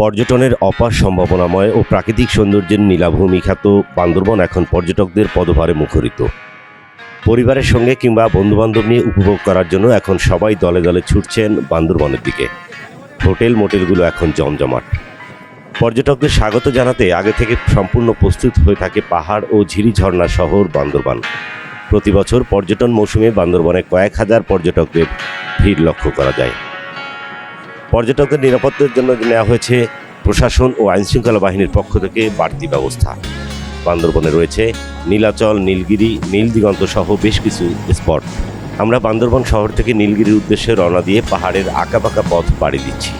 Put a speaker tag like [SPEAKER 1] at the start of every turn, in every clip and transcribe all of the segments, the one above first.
[SPEAKER 1] পর্যটনের অপার সম্ভাবনাময় ও প্রাকৃতিক সৌন্দর্যের নীলাভূমি খ্যাত বান্দরবন এখন পর্যটকদের পদভারে মুখরিত। পরিবারের সঙ্গে কিংবা বন্ধুবান্ধব নিয়ে উপভোগ করার জন্য এখন সবাই দলে দলে ছুটছেন বান্দরবনের দিকে। হোটেল মোটেলগুলো এখন জমজমাট। পর্যটকদের স্বাগত জানাতে আগে থেকে সম্পূর্ণ প্রস্তুত হয়ে থাকে পাহাড় ও ঝিরি ঝর্ণা শহর বান্দরবান। প্রতি বছর পর্যটন মৌসুমে বান্দরবনে কয়েক হাজার পর্যটকদের ভিড় লক্ষ্য করা যায়। পর্যটকদের নিরাপত্তার জন্য নেওয়া হয়েছে প্রশাসন ও আইনশৃঙ্খলা বাহিনীর পক্ষ থেকে বাড়তি ব্যবস্থা। বান্দরবনে রয়েছে নীলাচল, নীলগিরি, নীল দিগন্ত সহ বেশ কিছু স্পট। আমরা বান্দরবন শহর থেকে নীলগিরির উদ্দেশ্যে রওনা দিয়ে পাহাড়ের আঁকাবাঁকা পথ পাড়ি দিচ্ছি।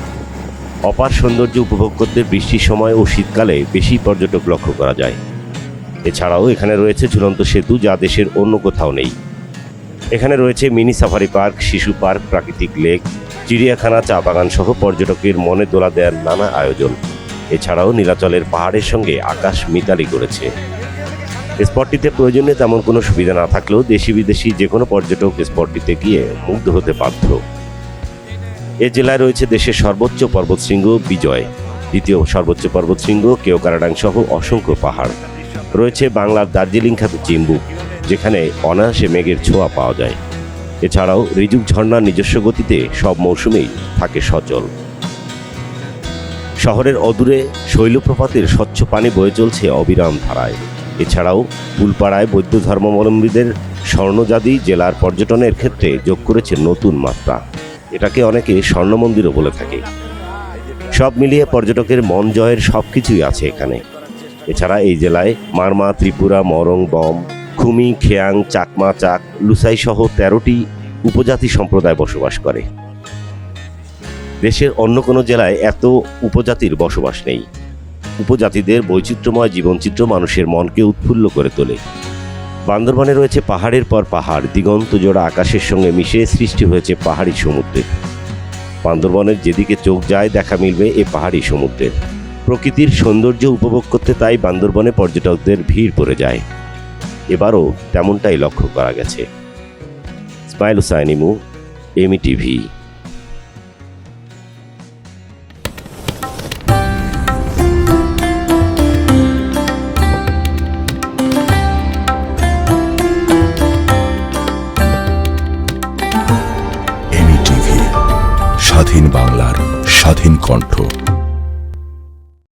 [SPEAKER 1] অপার সৌন্দর্য উপভোগ করতে বৃষ্টির সময় ও শীতকালে বেশি পর্যটক লক্ষ্য করা যায়। এছাড়াও এখানে রয়েছে ঝুলন্ত সেতু যা দেশের অন্য কোথাও নেই। এখানে রয়েছে মিনি সাফারি পার্ক, শিশু পার্ক, প্রাকৃতিক লেক, চিড়িয়াখানা, চা বাগান সহ পর্যটকের মনে দোলা দেওয়ার নানা আয়োজন। এছাড়াও নীলাচলের পাহাড়ের সঙ্গে আকাশ মিতালি করেছে। স্পটটিতে প্রয়োজনীয় তেমন কোনো সুবিধা না থাকলেও দেশি বিদেশি যে কোনো পর্যটক স্পটটিতে গিয়ে মুগ্ধ হতে বাধ্য। এ জেলায় রয়েছে দেশের সর্বোচ্চ পর্বতশৃঙ্গ বিজয়, দ্বিতীয় সর্বোচ্চ পর্বতশৃঙ্গ কেওকারাডাং সহ অসংখ্য পাহাড়। রয়েছে বাংলার দার্জিলিং খ্যাত চিম্বুক যেখানে অনায়াসে মেঘের ছোঁয়া পাওয়া যায়। এছাড়াও রিজুক ঝর্ণার নিজস্ব গতিতে সব মৌসুমেই থাকে সচল। শহরের অদূরে শৈলপ্রপাতের স্বচ্ছ পানি বয়ে চলছে অবিরাম ধারায়। এছাড়াও ফুলপাড়ায় বৌদ্ধ ধর্মাবলম্বীদের স্বর্ণজাদি জেলার পর্যটনের ক্ষেত্রে যোগ করেছে নতুন মাত্রা। এটাকে অনেকে স্বর্ণ মন্দিরও বলে থাকে। সব মিলিয়ে পর্যটকের মন জয়ের সব কিছুই আছে এখানে। এছাড়া এই জেলায় মারমা, ত্রিপুরা, মরং, বম খুমি খেয়াং, চাকমা, চাক, লুসাই সহ তেরোটি উপজাতি সম্প্রদায় বসবাস করে। দেশের অন্য কোনো জেলায় এত উপজাতির বসবাস নেই। উপজাতিদের বৈচিত্র্যময়, জীবনচিত্র মানুষের মনকে উৎফুল্ল করে তোলে। বান্দরবানে রয়েছে পাহাড়ের পর পাহাড়, দিগন্ত জোড়া আকাশের সঙ্গে মিশে সৃষ্টি হয়েছে পাহাড়ি সমুদ্রের বান্দরবনের যেদিকে চোখ যায়, দেখা মিলবে এ পাহাড়ি সমুদ্রের প্রকৃতির সৌন্দর্য উপভোগ করতে তাই বান্দরবনে পর্যটকদের ভিড় পড়ে যায়। এবারও তেমনটাই লক্ষ্য করা গেছে। Smile TV.
[SPEAKER 2] এমি টিভি স্বাধীন বাংলার স্বাধীন কণ্ঠ।